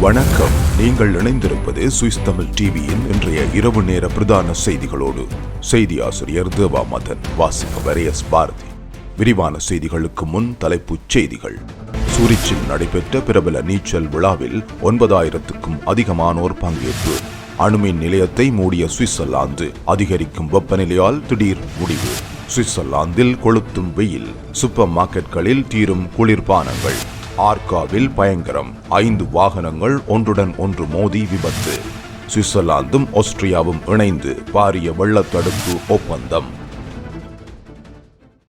வணக்கம். நீங்கள் இணைந்திருப்பது சுவிஸ் தமிழ் டிவியின் இன்றைய இரவு நேர பிரதான செய்திகளோடு. செய்தி ஆசிரியர் தேவா மதன் வரையஸ் பாரதி. விரிவான செய்திகளுக்கு முன் தலைப்புச் செய்திகள். சூரிச்சில் நடைபெற்ற பிரபல நீச்சல் விழாவில் ஒன்பதாயிரத்துக்கும் அதிகமானோர் பங்கேற்பு. அணுமின் நிலையத்தை மூடிய சுவிட்சர்லாந்து அதிகரிக்கும் வெப்பநிலையால் திடீர் முடிவு. சுவிட்சர்லாந்தில் கொளுத்தும் வெயில். சூப்பர் மார்க்கெட்களில் தீரும் குளிர்பானங்கள். ஆர்காவில் பயங்கரம். ஐந்து வாகனங்கள் ஒன்றுடன் ஒன்று மோதி விபத்து. சுவிட்சர்லாந்தும் ஆஸ்திரியாவும் இணைந்து பாரிய வெள்ளத்தடுப்பு ஒப்பந்தம்.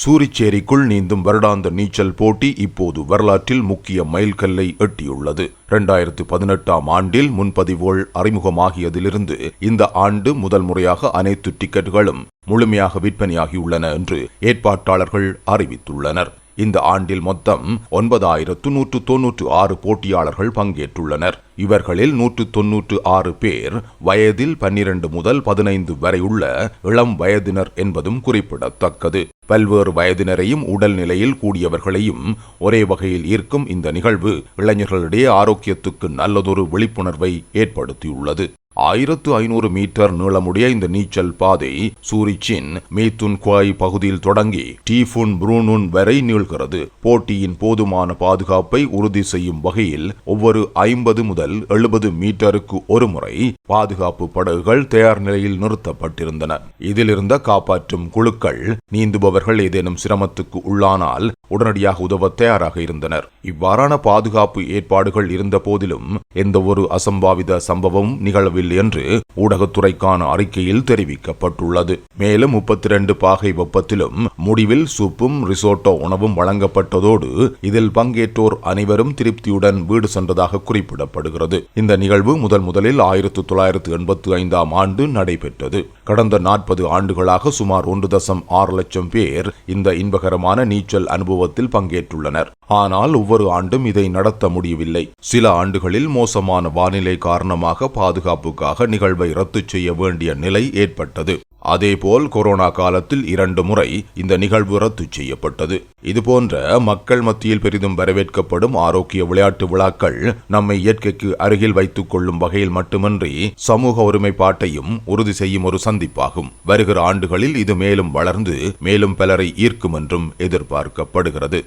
சூரிச்சேரிக்குள் நீந்தும் வருடாந்த நீச்சல் போட்டி இப்போது வரலாற்றில் முக்கிய மைல்கல்லை எட்டியுள்ளது. இரண்டாயிரத்து பதினெட்டாம் ஆண்டில் முன்பதிவுகள் அறிமுகமாகியதிலிருந்து இந்த ஆண்டு முதல் முறையாக அனைத்து டிக்கெட்டுகளும் முழுமையாக விற்பனையாகியுள்ளன என்று ஏற்பாட்டாளர்கள் அறிவித்துள்ளனர். இந்த ஆண்டில் மொத்தம் ஒன்பதாயிரத்து நூற்று தொன்னூற்று ஆறு போட்டியாளர்கள் பங்கேற்றுள்ளனர். இவர்களில் நூற்று தொன்னூற்று ஆறு பேர் வயதில் பன்னிரண்டு முதல் பதினைந்து வரை உள்ள இளம் வயதினர் என்பதும் குறிப்பிடத்தக்கது. பல்வேறு வயதினரையும் உடல் நிலையில் கூடியவர்களையும் ஒரே வகையில் ஈர்க்கும் இந்த நிகழ்வு இளைஞர்களிடையே ஆரோக்கியத்துக்கு நல்லதொரு விழிப்புணர்வை ஏற்படுத்தியுள்ளது. ஆயிரத்து ஐநூறு மீட்டர் நீளமுடைய இந்த நீச்சல் பாதை சூரிச்சின் மீத்துன் குவாய் பகுதியில் தொடங்கி டீஃபுன் புரூனுன் வரை நீள்கிறது. போட்டியின் போதுமான பாதுகாப்பை உறுதி செய்யும் வகையில் ஒவ்வொரு ஐம்பது முதல் எழுபது மீட்டருக்கு ஒரு முறை பாதுகாப்பு படகுகள் தயார் நிலையில் நிறுத்தப்பட்டிருந்தன. இதிலிருந்த காப்பாற்றும் குழுக்கள் நீந்துபவர்கள் ஏதேனும் சிரமத்துக்கு உள்ளானால் உடனடியாக உதவ தயாராக இருந்தனர். இவ்வாறான பாதுகாப்பு ஏற்பாடுகள் இருந்த போதிலும் எந்த ஒரு அசம்பாவித சம்பவம் நிகழவில்லை. என்று ஊடகத்துறைக்கான அறிக்கையில் தெரிவிக்கப்பட்டுள்ளது. மேலும் முப்பத்தி ரெண்டு பாகை வெப்பத்திலும் முடிவில் சூப்பும் ரிசோட்டோ உணவும் வழங்கப்பட்டதோடு இதில் பங்கேற்றோர் அனைவரும் திருப்தியுடன் வீடு சென்றதாக குறிப்பிடப்படுகிறது. இந்த நிகழ்வு முதல் முதலில் ஆயிரத்து தொள்ளாயிரத்து எண்பத்தி ஐந்தாம் ஆண்டு நடைபெற்றது. கடந்த நாற்பது ஆண்டுகளாக சுமார் ஒன்று தசம் ஆறு லட்சம் பேர் இந்த இன்பகரமான நீச்சல் அனுபவத்தில் பங்கேற்றுள்ளனர். ஆனால் ஒவ்வொரு ஆண்டும் இதை நடத்த முடியவில்லை. சில ஆண்டுகளில் மோசமான வானிலை காரணமாக பாதுகாப்பு பாதுகாப்புக்காக நிகழ்வை ரத்து செய்ய வேண்டிய நிலை ஏற்பட்டது. அதேபோல் கொரோனா காலத்தில் இரண்டு முறை இந்த நிகழ்வு ரத்து செய்யப்பட்டது. இதுபோன்ற மக்கள் மத்தியில் பெரிதும் வரவேற்கப்படும் ஆரோக்கிய விளையாட்டு விழாக்கள் நம்மை இயற்கைக்கு அருகில் வைத்துக் கொள்ளும் வகையில் மட்டுமின்றி சமூக ஒருமைப்பாட்டையும் உறுதி செய்யும் ஒரு சந்திப்பாகும். வருகிற ஆண்டுகளில் இது மேலும் வளர்ந்து மேலும் பலரை ஈர்க்கும் என்றும் எதிர்பார்க்கப்படுகிறது.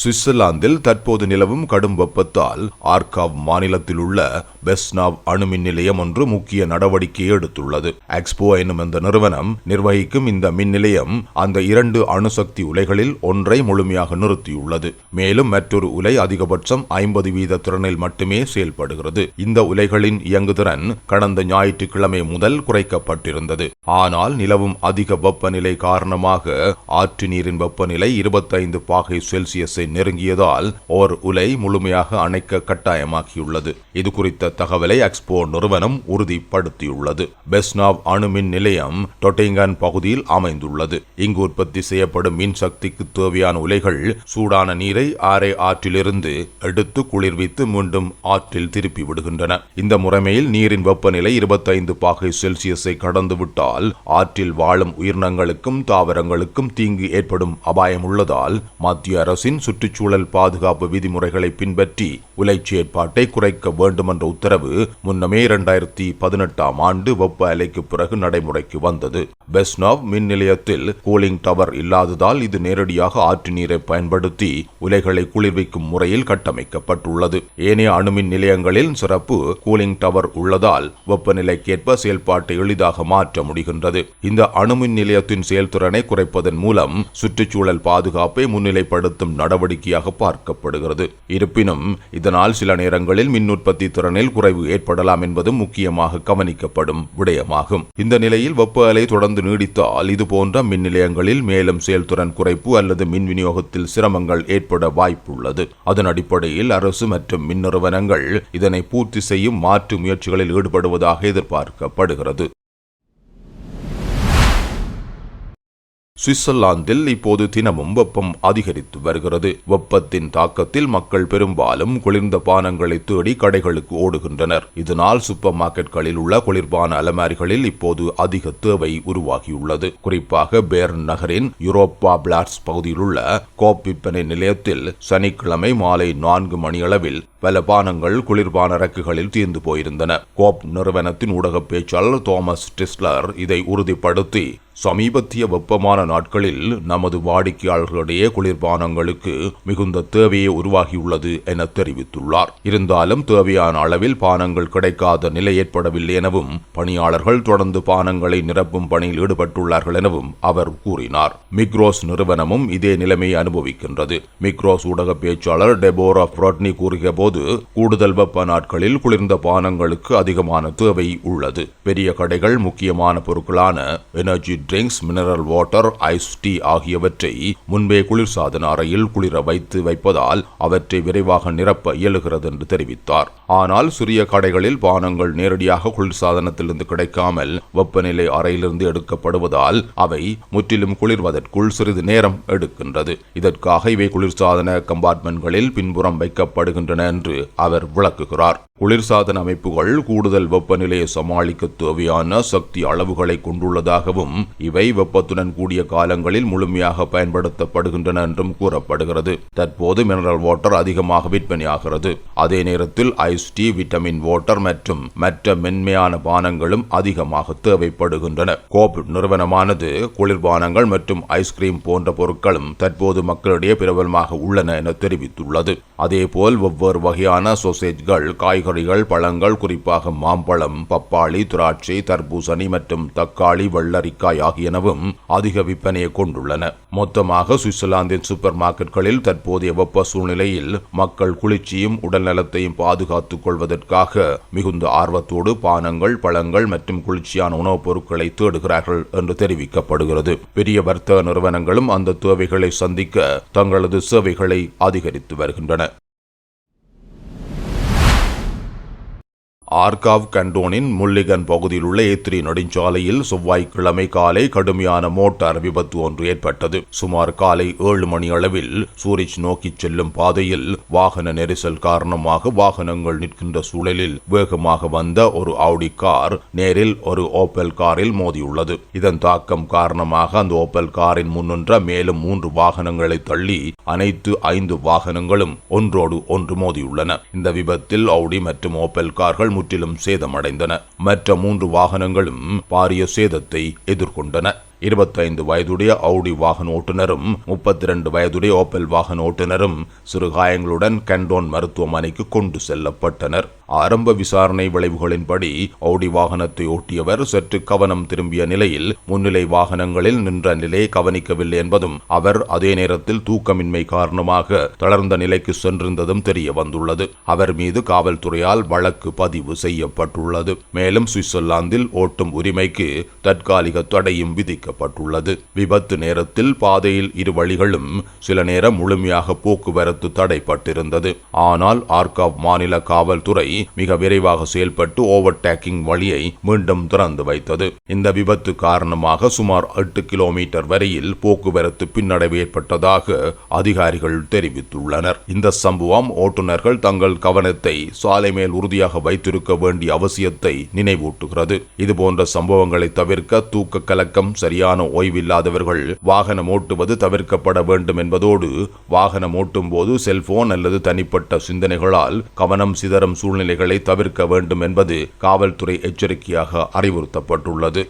சுவிட்சர்லாந்தில் தற்போது நிலவும் கடும் வெப்பத்தால் ஆர்காவ் மாநிலத்தில் உள்ள பெஸ்னாவ் அணுமின் நிலையம் ஒன்று முக்கிய நடவடிக்கை எடுத்துள்ளது. எக்ஸ்போ என்னும் இந்த நிறுவனம் நிர்வகிக்கும் இந்த மின் நிலையம் அந்த இரண்டு அணுசக்தி உலைகளில் ஒன்றை முழுமையாக நிறுத்தியுள்ளது. மேலும் மற்றொரு உலை அதிகபட்சம் ஐம்பது வீத திறனில் மட்டுமே செயல்படுகிறது. இந்த உலைகளின் இயங்குதிறன் கடந்த ஞாயிற்றுக்கிழமை முதல் குறைக்கப்பட்டிருந்தது. ஆனால் நிலவும் அதிக வெப்பநிலை காரணமாக ஆற்று நீரின் வெப்பநிலை இருபத்தைந்து பாகை செல்சியஸ் நெருங்கியதால் ஓர் உலை முழுமையாக அணைக்க கட்டாயமாக்கியுள்ளது. இது குறித்த தகவலை எக்ஸ்போ நிறுவனம் உறுதிப்படுத்தியுள்ளது. பெஸ்னாவ் அணுமின் நிலையம் டொட்டிங்கன் பகுதியில் அமைந்துள்ளது. இங்கு உற்பத்தி செய்யப்படும் மின்சக்திக்கு தேவையான உலைகள் சூடான நீரை ஆரை ஆற்றிலிருந்து எடுத்து குளிர்வித்து மீண்டும் ஆற்றில் திருப்பி விடுகின்றன. இந்த முறைமையில் நீரின் வெப்பநிலை இருபத்தைந்து பாகை செல்சியஸை கடந்துவிட்டால் ஆற்றில் வாழும் உயிரினங்களுக்கும் தாவரங்களுக்கும் தீங்கு ஏற்படும் அபாயம் உள்ளதால் மத்திய அரசின் சுற்றுச்சூழல் பாதுகாப்பு விதிமுறைகளை பின்பற்றி உலைச் செயற்பாட்டை குறைக்க வேண்டுமென்ற உத்தரவு முன்னமே இரண்டாயிரத்தி பதினெட்டாம் ஆண்டு வெப்ப அலைக்கு பிறகு நடைமுறைக்கு வந்தது. பெஸ்னாவ் மின் நிலையத்தில் கூலிங் டவர் இல்லாததால் இது நேரடியாக ஆற்று நீரை பயன்படுத்தி உலைகளை குளிர்விக்கும் முறையில் கட்டமைக்கப்பட்டுள்ளது. ஏனைய அணுமின் நிலையங்களில் சிறப்பு கூலிங் டவர் உள்ளதால் வெப்பநிலைக்கேற்ப செயல்பாட்டை எளிதாக மாற்ற முடிகின்றது. இந்த அணுமின் நிலையத்தின் செயல்திறனை குறைப்பதன் மூலம் சுற்றுச்சூழல் பாதுகாப்பை முன்னிலைப்படுத்தும் நடவடிக்கை நடவடிக்கையாக பார்க்கப்படுகிறது. இருப்பினும் இதனால் சில நேரங்களில் மின் உற்பத்தி திறனில் குறைவு ஏற்படலாம் என்பதும் முக்கியமாக கவனிக்கப்படும் விடயமாகும். இந்த நிலையில் வெப்ப அலை தொடர்ந்து நீடித்தால் இதுபோன்ற மின் நிலையங்களில் மேலும் செயல்திறன் குறைப்பு அல்லது மின் விநியோகத்தில் சிரமங்கள் ஏற்பட வாய்ப்புள்ளது. அதன் அடிப்படையில் அரசு மற்றும் மின் நிறுவனங்கள் இதனை பூர்த்தி செய்யும் மாற்று முயற்சிகளில் ஈடுபடுவதாக எதிர்பார்க்கப்படுகிறது. சுவிட்சர்லாந்தில் இப்போது தினமும் வெப்பம் அதிகரித்து வருகிறது. வெப்பத்தின் தாக்கத்தில் மக்கள் பெரும்பாலும் குளிர்ந்த பானங்களை தேடி கடைகளுக்கு ஓடுகின்றனர். இதனால் சூப்பர் மார்க்கெட்களில் உள்ள குளிர்பான அலமாரிகளில் இப்போது அதிக தேவை உருவாகியுள்ளது. குறிப்பாக பேர்ன் நகரின் யூரோப்பா பிளாட்ஸ் பகுதியில் உள்ள கோப் விற்பனை நிலையத்தில் சனிக்கிழமை மாலை நான்கு மணியளவில் பல பானங்கள் குளிர்பான ரக்குகளில் தீர்ந்து போயிருந்தன. கோப் நிறுவனத்தின் ஊடக பேச்சாளர் தோமஸ் டிஸ்லர் இதை உறுதிப்படுத்தி சமீபத்திய வெப்பமான நாட்களில் நமது வாடிக்கையாளர்களிடையே குளிர்பானங்களுக்கு மிகுந்த தேவையே உருவாகியுள்ளது என தெரிவித்துள்ளார். இருந்தாலும் தேவையான அளவில் பானங்கள் கிடைக்காத நிலை ஏற்படவில்லை எனவும் பணியாளர்கள் தொடர்ந்து பானங்களை நிரப்பும் பணியில் ஈடுபட்டுள்ளார்கள் எனவும் அவர் கூறினார். மிக்ரோஸ் நிறுவனமும் இதே நிலைமையை அனுபவிக்கின்றது. மிக்ரோஸ் ஊடக பேச்சாளர் டெபோரா புரோட்னி கூறிய போது கூடுதல் வெப்ப நாட்களில் குளிர்ந்த பானங்களுக்கு அதிகமான தேவை உள்ளது. பெரிய கடைகள் முக்கியமான பொருட்களான energy drinks mineral water ice tea ஆகியவற்றை முன்பே குளிர்சாதன அறையில் குளிர வைத்து வைப்பதால் அவற்றை விரைவாக நிரப்ப இயலுகிறது என்று தெரிவித்தார். ஆனால் சிறிய கடைகளில் பானங்கள் நேரடியாக குளிர்சாதனத்திலிருந்து கிடைக்காமல் வெப்பநிலை அறையிலிருந்து எடுக்கப்படுவதால் அவை முற்றிலும் குளிர்வதற்குள் சிறிது நேரம் எடுக்கின்றது. இதற்காக இவை குளிர்சாதன கம்பார்ட்மெண்ட்களில் பின்புறம் வைக்கப்படுகின்றன என்று அவர் விளக்குகிறார். குளிர்சாதன அமைப்புகள் கூடுதல் வெப்பநிலையை சமாளிக்க தேவையான சக்தி அளவுகளை கொண்டுள்ளதாகவும் இவை வெப்பத்துடன் கூடிய காலங்களில் முழுமையாக பயன்படுத்தப்படுகின்றன என்றும் கூறப்படுகிறது. தற்போது மினரல் வாட்டர் அதிகமாக விற்பனையாகிறது. அதே நேரத்தில் ஐஸ் டீ விட்டமின் வாட்டர் மற்றும் மற்ற மென்மையான பானங்களும் அதிகமாக தேவைப்படுகின்றன. கோப் நிறுவனமானது குளிர்பானங்கள் மற்றும் ஐஸ்கிரீம் போன்ற பொருட்களும் தற்போது மக்களிடையே பிரபலமாக உள்ளன என தெரிவித்துள்ளது. அதேபோல் ஒவ்வொரு வகையான சோசேஜ்கள் காய்கறிகள் பழங்கள் குறிப்பாக மாம்பழம் பப்பாளி திராட்சை தர்பூசணி மற்றும் தக்காளி வெள்ளரிக்காய் ஆகியனவும் அதிக விற்பனையை கொண்டுள்ளன. மொத்தமாக சுவிட்சர்லாந்தின் சூப்பர் மார்க்கெட்களில் தற்போதைய வெப்ப சூழ்நிலையில் மக்கள் குளிர்ச்சியும் உடல் நலத்தையும் பாதுகாத்துக் கொள்வதற்காக மிகுந்த ஆர்வத்தோடு பானங்கள் பழங்கள் மற்றும் குளிர்ச்சியான உணவுப் பொருட்களை தேடுகிறார்கள் என்று தெரிவிக்கப்படுகிறது. பெரிய வர்த்தக நிறுவனங்களும் அந்த தேவைகளை சந்திக்க தங்களது சேவைகளை அதிகரித்து வருகின்றன. ஆர்காவ் கண்டோனின் முல்லிகன் பகுதியில் உள்ள ஏத்ரி நெடுஞ்சாலையில் செவ்வாய்க்கிழமை காலை கடுமையான மோட்டார் விபத்து ஒன்று ஏற்பட்டது. சுமார் காலை ஏழு மணி அளவில் சூரிச் நோக்கி செல்லும் பாதையில் வாகன நெரிசல் காரணமாக வாகனங்கள் நிற்கின்ற சூழலில் வேகமாக வந்த ஒரு ஆடி கார் நேரில் ஒரு ஓப்பல் காரில் மோதியுள்ளது. இதன் தாக்கம் காரணமாக அந்த ஓப்பல் காரின் முன்னின்ற மேலும் மூன்று வாகனங்களை தள்ளி அனைத்து ஐந்து வாகனங்களும் ஒன்றோடு ஒன்று மோதியுள்ளன. இந்த விபத்தில் அவுடி மற்றும் ஓப்பல் கார்கள் முற்றிலும் சேதமடைந்தன. மற்ற மூன்று வாகனங்களும் பாரிய சேதத்தை எதிர்கொண்டன. இருபத்தைந்து வயதுடைய அவுடி வாகன ஓட்டுநரும் முப்பத்தி இரண்டு வயதுடைய ஓப்பல் வாகன ஓட்டுநரும் சிறுகாயங்களுடன் கண்டோன் மருத்துவமனைக்கு கொண்டு செல்லப்பட்டனர். ஆரம்ப விசாரணை விளைவுகளின்படி ஓடி வாகனத்தை ஓட்டியவர் சற்று கவனம் திரும்பிய நிலையில் முன்னிலை வாகனங்களில் நின்ற நிலையை கவனிக்கவில்லை என்பதும் அவர் அதே நேரத்தில் தூக்கமின்மை காரணமாக தளர்ந்த நிலைக்கு சென்றிருந்ததும் தெரிய வந்துள்ளது. அவர் மீது காவல்துறையால் வழக்கு பதிவு செய்யப்பட்டுள்ளது. மேலும் சுவிட்சர்லாந்தில் ஓட்டும் உரிமைக்கு தற்காலிக தடையும் அறிவிக்கப்பட்டுள்ளது விபத்து நேரத்தில் பாதையில் இரு வழிகளும் சில நேரம் முழுமையாக போக்குவரத்து தடைப்பட்டிருந்தது. ஆனால் ஆர்காவ் மாநில காவல்துறை மிக விரைவாக செயல்பட்டு ஓவர்டேக்கிங் வழியை மீண்டும் திறந்து வைத்தது. இந்த விபத்து காரணமாக சுமார் எட்டு கிலோமீட்டர் வரையில் போக்குவரத்து பின்னடைவு ஏற்பட்டதாக அதிகாரிகள் தெரிவித்துள்ளனர். இந்த சம்பவம் ஓட்டுநர்கள் தங்கள் கவனத்தை சாலை மேல் உறுதியாக வைத்திருக்க வேண்டிய அவசியத்தை நினைவூட்டுகிறது. இதுபோன்ற சம்பவங்களை தவிர்க்க தூக்க கலக்கம் சரியான சரியான ஓய்வில்லாதவர்கள் வாகனம் ஓட்டுவது தவிர்க்கப்பட வேண்டும் என்பதோடு வாகனம் ஓட்டும் போது செல்போன் அல்லது தனிப்பட்ட சிந்தனைகளால் கவனம் சிதறும் சூழ்நிலைகளை தவிர்க்க வேண்டும் என்பது காவல்துறை எச்சரிக்கையாக அறிவுறுத்தப்பட்டுள்ளது.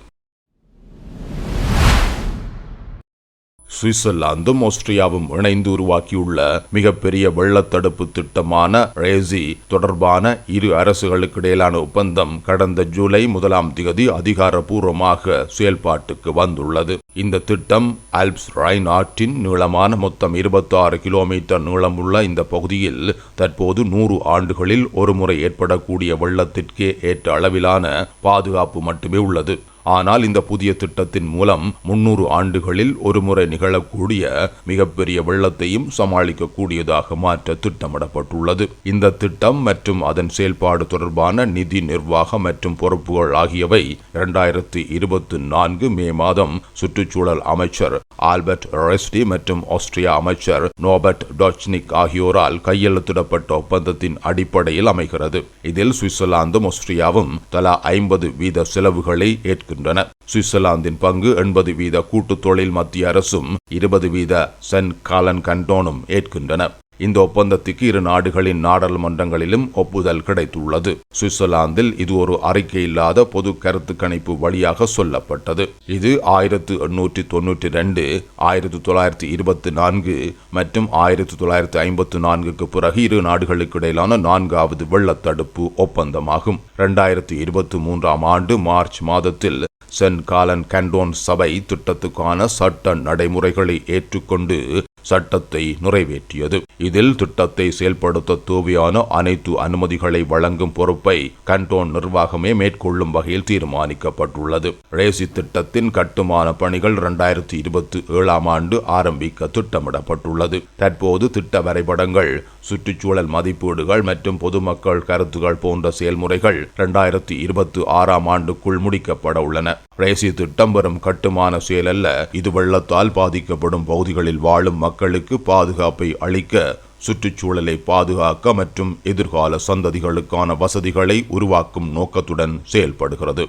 சுவிட்சர்லாந்தும் ஆஸ்திரியாவும் இணைந்து உருவாக்கியுள்ள மிகப்பெரிய வெள்ளத்தடுப்பு திட்டமான ரேசி தொடர்பான இரு அரசுகளுக்கு இடையிலான ஒப்பந்தம் கடந்த ஜூலை முதலாம் திகதி அதிகாரப்பூர்வமாக செயல்பாட்டுக்கு வந்துள்ளது. இந்த திட்டம் ஆல்ப்ஸ் ரைன் ஆற்றின் நீளமான மொத்தம் 26 கிலோமீட்டர் நீளமுள்ள இந்த பகுதியில் தற்போது நூறு ஆண்டுகளில் ஒருமுறை ஏற்படக்கூடிய வெள்ளத்திற்கே ஏற்ற அளவிலான பாதுகாப்பு மட்டுமே உள்ளது. ஆனால் இந்த புதிய திட்டத்தின் மூலம் முன்னூறு ஆண்டுகளில் ஒருமுறை நிகழக்கூடிய மிகப்பெரிய வெள்ளத்தையும் சமாளிக்கக்கூடியதாக மாற்ற திட்டமிடப்பட்டுள்ளது. இந்த திட்டம் மற்றும் அதன் செயல்பாடு தொடர்பான நிதி நிர்வாகம் மற்றும் பொறுப்புகள் ஆகியவை இரண்டாயிரத்தி இருபத்தி நான்கு மே மாதம் சுற்றுச்சூழல் அமைச்சர் ஆல்பர்ட் ரெஸ்டி மற்றும் ஆஸ்திரியா அமைச்சர் நோபர்ட் டாச்னிக் ஆகியோரால் கையெழுத்திடப்பட்ட ஒப்பந்தத்தின் அடிப்படையில் அமைகிறது. இதில் சுவிட்சர்லாந்தும் ஆஸ்திரியாவும் தலா ஐம்பது வீத செலவுகளை ஏற்கின்றன சுவிட்சர்லாந்தின் பங்கு எண்பது வீத கூட்டு தொழில் மத்திய அரசும் இருபது வீத சென் காலன் கண்டோனும் ஏற்கின்றன. இந்த ஒப்பந்தத்துக்கு இரு நாடுகளின் நாடாளுமன்றங்களிலும் ஒப்புதல் கிடைத்துள்ளது. சுவிட்சர்லாந்தில் இது ஒரு அறிக்கை இல்லாத பொது கருத்து கணிப்பு வழியாக சொல்லப்பட்டது. இது ஆயிரத்து எண்ணூற்றி தொன்னூற்றி ரெண்டு ஆயிரத்தி தொள்ளாயிரத்தி இருபத்தி நான்கு மற்றும் ஆயிரத்தி தொள்ளாயிரத்தி ஐம்பத்தி நான்குக்கு பிறகு இரு நாடுகளுக்கு இடையிலான நான்காவது வெள்ளத்தடுப்பு ஒப்பந்தமாகும். இரண்டாயிரத்தி இருபத்தி மூன்றாம் ஆண்டு மார்ச் மாதத்தில் சென்ட் காலன் கண்டோன் சபை திட்டத்துக்கான சட்ட நடைமுறைகளை ஏற்றுக்கொண்டு சட்டத்தை நிறைவேற்றியது. இதில் திட்டத்தை செயல்படுத்த தேவையான அனைத்து அனுமதிகளை வழங்கும் பொறுப்பை கண்டோன் நிர்வாகமே மேற்கொள்ளும் வகையில் தீர்மானிக்கப்பட்டுள்ளது. ரேசி திட்டத்தின் கட்டுமான பணிகள் இரண்டாயிரத்தி இருபத்தி ஏழாம் ஆண்டு ஆரம்பிக்க திட்டமிடப்பட்டுள்ளது. தற்போது திட்ட வரைபடங்கள் சுற்றுச்சூழல் மதிப்பீடுகள் மற்றும் பொதுமக்கள் கருத்துகள் போன்ற செயல்முறைகள் இரண்டாயிரத்தி இருபத்தி ஆறாம் ஆண்டுக்குள் முடிக்கப்பட உள்ளன. ரேசி திட்டம் பெறும் கட்டுமான செயல் அல்ல. இது வெள்ளத்தால் பாதிக்கப்படும் பகுதிகளில் வாழும் மக்களுக்கு பாதுகாப்பை அளிக்க சுற்றுச்சூழலை பாதுகாக்க மற்றும் எதிர்கால சந்ததிகளுக்கான வசதிகளை உருவாக்கும் நோக்கத்துடன் செயல்படுகிறது.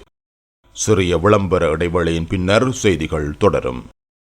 சிறிய விளம்பர இடைவெளியின் பின்னர் செய்திகள் தொடரும்.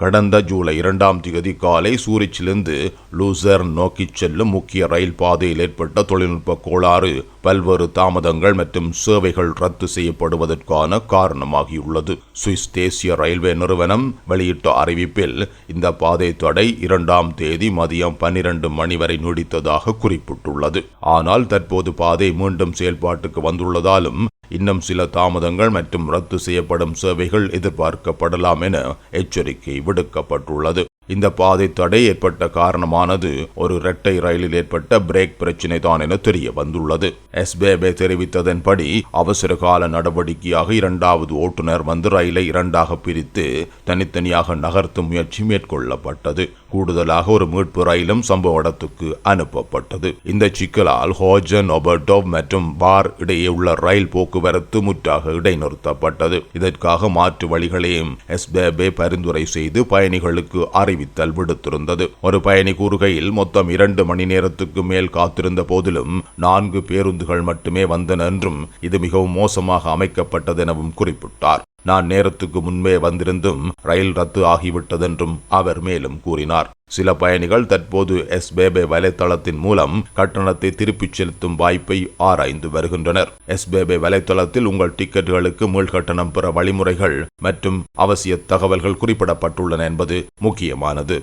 கடந்த ஜூலை இரண்டாம் தேதி காலை சூரிச்சிலிருந்து லூசர் நோக்கிச் செல்லும் முக்கிய ரயில் பாதையில் ஏற்பட்ட தொழில்நுட்ப கோளாறு பல்வேறு தாமதங்கள் மற்றும் சேவைகள் ரத்து செய்யப்படுவதற்கான காரணமாகியுள்ளது. சுவிஸ் தேசிய ரயில்வே நிறுவனம் வெளியிட்ட அறிவிப்பில் இந்த பாதை தடை இரண்டாம் தேதி மதியம் பன்னிரண்டு மணி வரை நீடித்ததாக குறிப்பிட்டுள்ளது. ஆனால் தற்போது பாதை மீண்டும் செயல்பாட்டுக்கு வந்துள்ளதாலும் இன்னும் சில தாமதங்கள் மற்றும் ரத்து செய்யப்படும் சேவைகள் எதிர்பார்க்கப்படலாம் என எச்சரிக்கை விடுக்கப்பட்டுள்ளது. இந்த பாதை தடை ஏற்பட்ட காரணமானது ஒரு இரட்டை ரயிலில் ஏற்பட்ட பிரேக் பிரச்சினை தான் என தெரிய வந்துள்ளது எஸ்பேபே தெரிவித்ததன்படி அவசர கால நடவடிக்கையாக இரண்டாவது ஓட்டுநர் வந்து ரயிலை இரண்டாக பிரித்து தனித்தனியாக நகர்த்தும் முயற்சி மேற்கொள்ளப்பட்டது. கூடுதலாக ஒரு மீட்பு ரயிலும் சம்பவ இடத்துக்கு அனுப்பப்பட்டது. இந்த சிக்கலால் ஹோஜன் ஒபர்டோவ் மற்றும் பார் இடையே உள்ள ரயில் போக்குவரத்து முற்றாக இடைநிறுத்தப்பட்டது. இதற்காக மாற்று வழிகளையும் எஸ்பேபே பரிந்துரை செய்து பயணிகளுக்கு அறிவித்தல் விடுத்திருந்தது. ஒரு பயணி கூறுகையில் மொத்தம் இரண்டு மணி நேரத்துக்கு மேல் காத்திருந்த போதிலும் நான்கு பேருந்துகள் மட்டுமே வந்தன என்றும் இது மிகவும் மோசமாக அமைக்கப்பட்டதெனவும் குறிப்பிட்டார். நான் நேரத்துக்கு முன்பே வந்திருந்தும் ரயில் ரத்து ஆகிவிட்டதென்றும் அவர் மேலும் கூறினார். சில பயணிகள் தற்போது எஸ் பேபே வலைத்தளத்தின் மூலம் கட்டணத்தை திருப்பிச் செலுத்தும் வாய்ப்பை ஆராய்ந்து வருகின்றனர். எஸ் பேபே வலைத்தளத்தில் உங்கள் டிக்கெட்டுகளுக்கு மீள்கட்டணம் பெற வழிமுறைகள் மற்றும் அவசிய தகவல்கள் குறிப்பிடப்பட்டுள்ளன என்பது முக்கியமானது.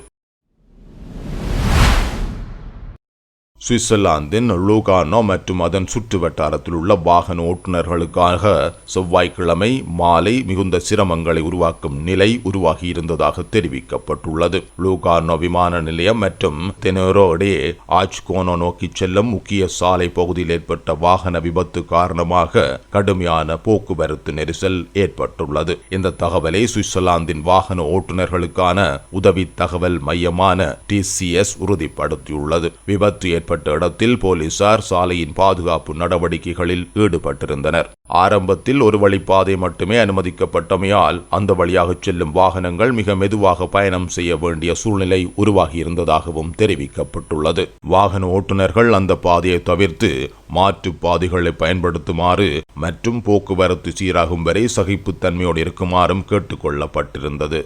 சுவிட்சர்லாந்தின் லூகானோ மற்றும் அதன் சுற்று வட்டாரத்தில் உள்ள வாகன ஓட்டுநர்களுக்காக செவ்வாய்க்கிழமை மாலை மிகுந்த சிரமங்களை உருவாக்கும் நிலை உருவாகியிருந்ததாக தெரிவிக்கப்பட்டுள்ளது. லூகானோ விமான நிலையம் மற்றும் தெனோரோ இடையே ஆச்கோனோ நோக்கி செல்லும் முக்கிய சாலை பகுதியில் ஏற்பட்ட வாகன விபத்து காரணமாக கடுமையான போக்குவரத்து நெரிசல் ஏற்பட்டுள்ளது. இந்த தகவலை சுவிட்சர்லாந்தின் வாகன ஓட்டுநர்களுக்கான உதவி தகவல் மையமான டிசிஎஸ் உறுதிப்படுத்தியுள்ளது. விபத்து ஏற்பட்ட இடத்தில் போலீசார் சாலையின் பாதுகாப்பு நடவடிக்கைகளில் ஈடுபட்டிருந்தனர். ஆரம்பத்தில் ஒரு வழிப்பாதை மட்டுமே அனுமதிக்கப்பட்டமையால் அந்த வழியாக செல்லும் வாகனங்கள் மிக மெதுவாக பயணம் செய்ய வேண்டிய சூழ்நிலை உருவாகியிருந்ததாகவும் தெரிவிக்கப்பட்டுள்ளது. வாகன ஓட்டுநர்கள் அந்த பாதையை தவிர்த்து மாற்று பாதைகளை பயன்படுத்துமாறு மற்றும் போக்குவரத்து சீராகும் வரை சகிப்புத்தன்மையோடு இருக்குமாறும் கேட்டுக்கொள்ளப்பட்டிருந்தது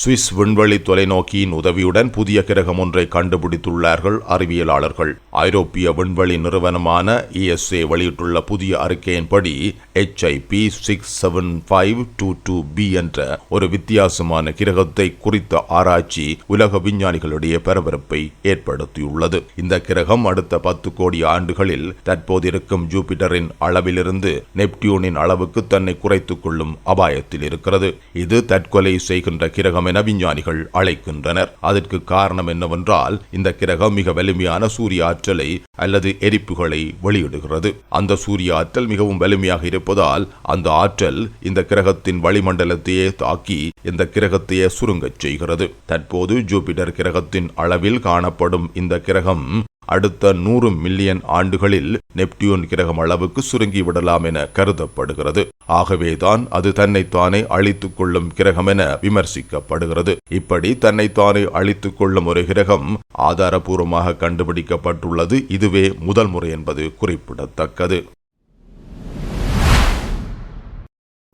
சுவிஸ் விண்வெளி தொலைநோக்கியின் உதவியுடன் புதிய கிரகம் ஒன்றை கண்டுபிடித்துள்ளார்கள் அறிவியலாளர்கள். ஐரோப்பிய விண்வெளி நிறுவனமான இஎஸ்ஏ வெளியிட்டுள்ள புதிய அறிக்கையின்படி HIP six seven five two two B என்ற ஒரு வித்தியாசமான கிரகத்தை குறித்த ஆராய்ச்சி உலக விஞ்ஞானிகளிடையே பரபரப்பை ஏற்படுத்தியுள்ளது. இந்த கிரகம் அடுத்த பத்து கோடி ஆண்டுகளில் தற்போதிருக்கும் ஜூபிட்டரின் அளவிலிருந்து நெப்டியூனின் அளவுக்கு தன்னை குறைத்துக் கொள்ளும் அபாயத்தில் இருக்கிறது. இது தற்கொலை செய்கின்ற கிரகம் என விஞ்ஞானிகள் அழைக்கின்றனர். அதற்கு காரணம் என்னவென்றால் இந்த கிரகம் மிக வலிமையான சூரிய ஆற்றலை அல்லது எரிப்புகளை வெளியிடுகிறது. அந்த சூரிய ஆற்றல் மிகவும் வலிமையாக இருப்பதால் அந்த ஆற்றல் இந்த கிரகத்தின் வளிமண்டலத்தையே தாக்கி இந்த கிரகத்தையே சுருங்கச் செய்கிறது. தற்போது ஜூபிட்டர் கிரகத்தின் அளவில் காணப்படும் இந்த கிரகம் அடுத்த நூறு மில்லியன் ஆண்டுகளில் நெப்டியூன் கிரகம் அளவுக்கு சுருங்கி விடலாம் என கருதப்படுகிறது. ஆகவேதான் அது தன்னைத்தானே அழித்துக் கொள்ளும் கிரகம் என விமர்சிக்கப்படுகிறது. இப்படி தன்னைத்தானே அழித்துக் கொள்ளும் ஒரு கிரகம் ஆதாரபூர்வமாக கண்டுபிடிக்கப்பட்டுள்ளது. இதுவே முதல் முறை என்பது குறிப்பிடத்தக்கது.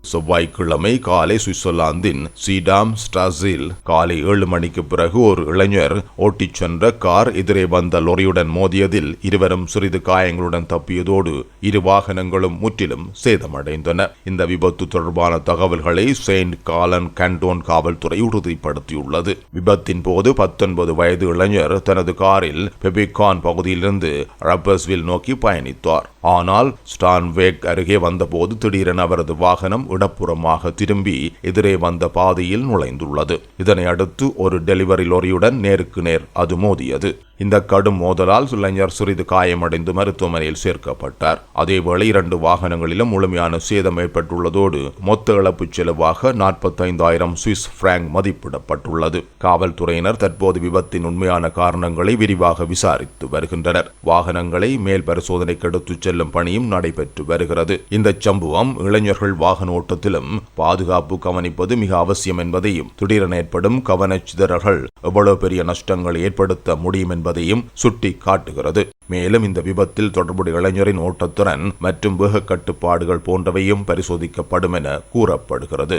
செவ்வாய்க்கிழமை காலை சுவிட்சர்லாந்தின் சீடாம் ஸ்டாசில் காலை ஏழு மணிக்கு பிறகு ஒரு இளைஞர் ஓட்டிச் சென்ற கார் எதிரே வந்த லொரியுடன் மோதியதில் இருவரும் சிறிது காயங்களுடன் தப்பியதோடு இரு வாகனங்களும் முற்றிலும் சேதமடைந்தன. இந்த விபத்து தொடர்பான தகவல்களை செயின்ட் காலன் கண்டோன் காவல்துறை உறுதிப்படுத்தியுள்ளது. விபத்தின் போது பத்தொன்பது வயது இளைஞர் தனது காரில் பெபிகான் பகுதியிலிருந்து ரப்பர்ஸ்வில் நோக்கி பயணித்தார். ஆனால் ஸ்டான்வேக் அருகே வந்தபோது திடீரென அவரது வாகனம் இடப்புறமாக திரும்பி எதிரே வந்த பாதையில் நுழைந்துள்ளது. இதனை அடுத்து ஒரு டெலிவரி லொரியுடன் நேருக்கு நேர் அது மோதியது. இந்த கடும் மோதலால் இளைஞர் சிறிது காயமடைந்து மருத்துவமனையில் சேர்க்கப்பட்டார். அதேவேளை இரண்டு வாகனங்களிலும் முழுமையான சேதம் ஏற்பட்டுள்ளதோடு மொத்த இழப்பு செலவாக நாற்பத்தைந்தாயிரம் சுவிஸ் பிராங்க் மதிப்பிடப்பட்டுள்ளது. காவல்துறையினர் தற்போது விபத்தின் உண்மையான காரணங்களை விரிவாக விசாரித்து வருகின்றனர். வாகனங்களை மேல் பரிசோதனைக்கு எடுத்துச் செல்லும் பணியும் நடைபெற்று வருகிறது. இந்த சம்பவம் இளைஞர்கள் வாகன ஓட்டத்திலும் பாதுகாப்பு கவனிப்பது மிக அவசியம் என்பதையும் திடீரென ஏற்படும் கவனச்சிதறல்கள் எவ்வளவு பெரிய நஷ்டங்கள் ஏற்படுத்த முடியும் என்பதையும் சுட்டி காட்டுகிறது மேலும் இந்த விபத்தில் தொடர்புடைய இளைஞரின் ஓட்டத்திறன் மற்றும் வேக கட்டுப்பாடுகள் போன்றவையும் பரிசோதிக்கப்படும் என கூறப்படுகிறது.